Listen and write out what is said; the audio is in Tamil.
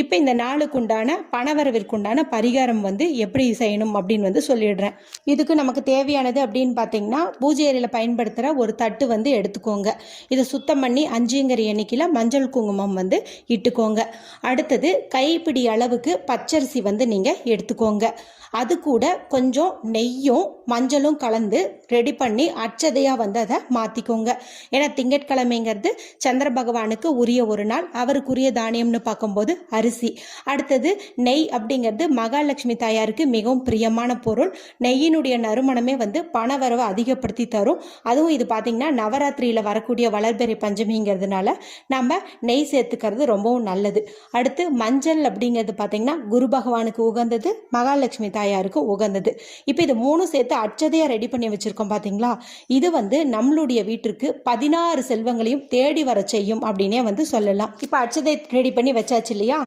இப்போ இந்த நாளுக்குண்டான பணவரவிற்குண்டான பரிகாரம் வந்து எப்படி செய்யணும் அப்படின்னு வந்து சொல்லிடுறேன். இதுக்கு நமக்கு தேவையானது அப்படின்னு பார்த்தீங்கன்னா பூஜை அறையில் பயன்படுத்துகிற ஒரு தட்டு வந்து எடுத்துக்கோங்க. இதை சுத்தம் பண்ணி அஞ்சுங்கிற எண்ணிக்கையில் மஞ்சள் குங்குமம் வந்து இட்டுக்கோங்க. அடுத்தது கைப்பிடி அளவுக்கு பச்சரிசி வந்து நீங்கள் எடுத்துக்கோங்க. அது கூட கொஞ்சம் நெய்யும் மஞ்சளும் கலந்து ரெடி பண்ணி அச்சதையாக வந்து அதை மாற்றிக்கோங்க ஏன்னா திங்கட்கிழமைங்கிறது சந்திர பகவானுக்கு உரிய ஒரு நாள். அவருக்குரிய தானியம்னு பார்க்கும்போது அரிசி. அடுத்தது நெய் அப்படிங்கிறது மகாலட்சுமி தாயாருக்கு மிகவும் பிரியமான பொருள். நெய்யினுடைய நறுமணமே வந்து பணவரவை அதிகப்படுத்தி தரும். அதுவும் இது பார்த்திங்கன்னா நவராத்திரியில் வரக்கூடிய வளர்பெறை பஞ்சமிங்கிறதுனால நம்ம நெய் சேர்த்துக்கிறது ரொம்பவும் நல்லது. அடுத்து மஞ்சள் அப்படிங்கிறது பார்த்திங்கன்னா குரு பகவானுக்கு உகந்தது மகாலட்சுமி தாயாருக்கு உகந்தது. இப்போ இது மூணும் சேர்த்து அச்சதையாக ரெடி பண்ணி வச்சுருக்கோம் பார்த்தீங்களா இது வந்து நம்மளுடைய வீட்டிற்கு பதினாறு செல்வங்களையும் தேடி வர செய்யும் அப்படின்னே வந்து சொல்லலாம். இப்போ அச்சதை ரெடி பண்ணி வச்சாச்சு இல்லையா?